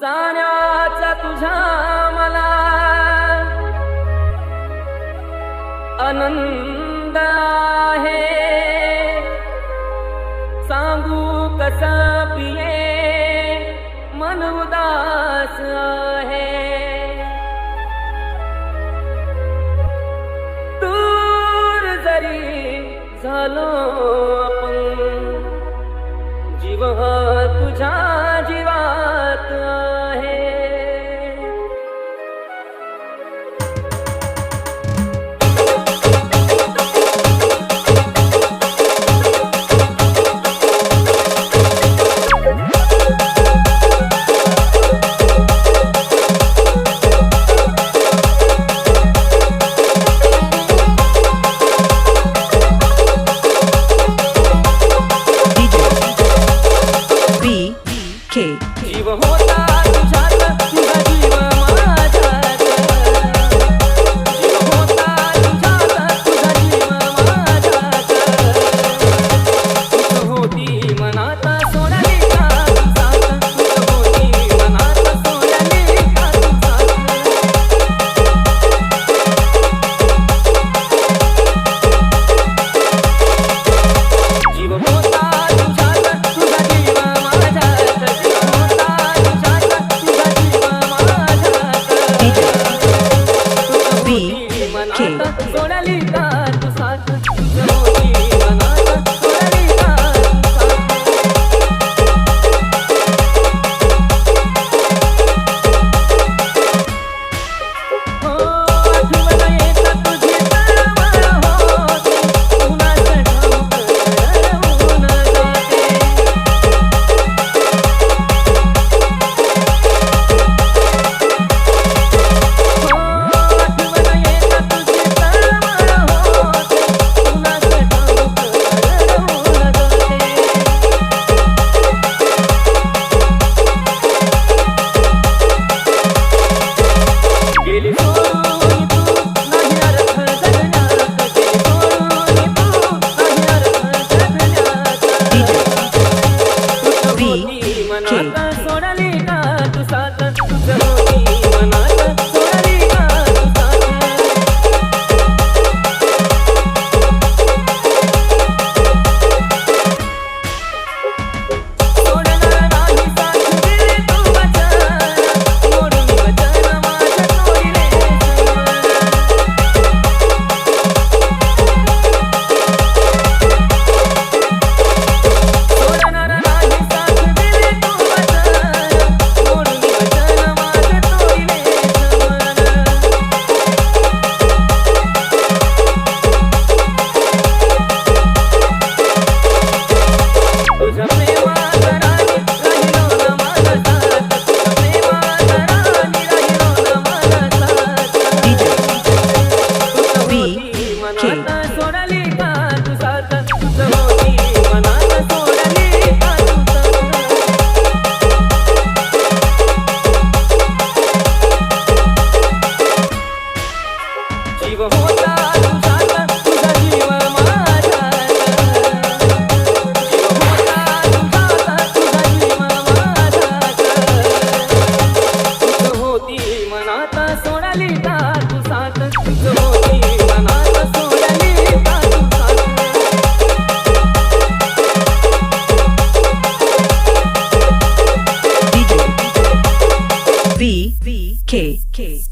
जाण्याचा तुझा मला आनंद आहे. सांगू कसा पिये मन उदास आहे. दूर जरी झालो आपण जीव तुझ्या जीवात Saya. K. K.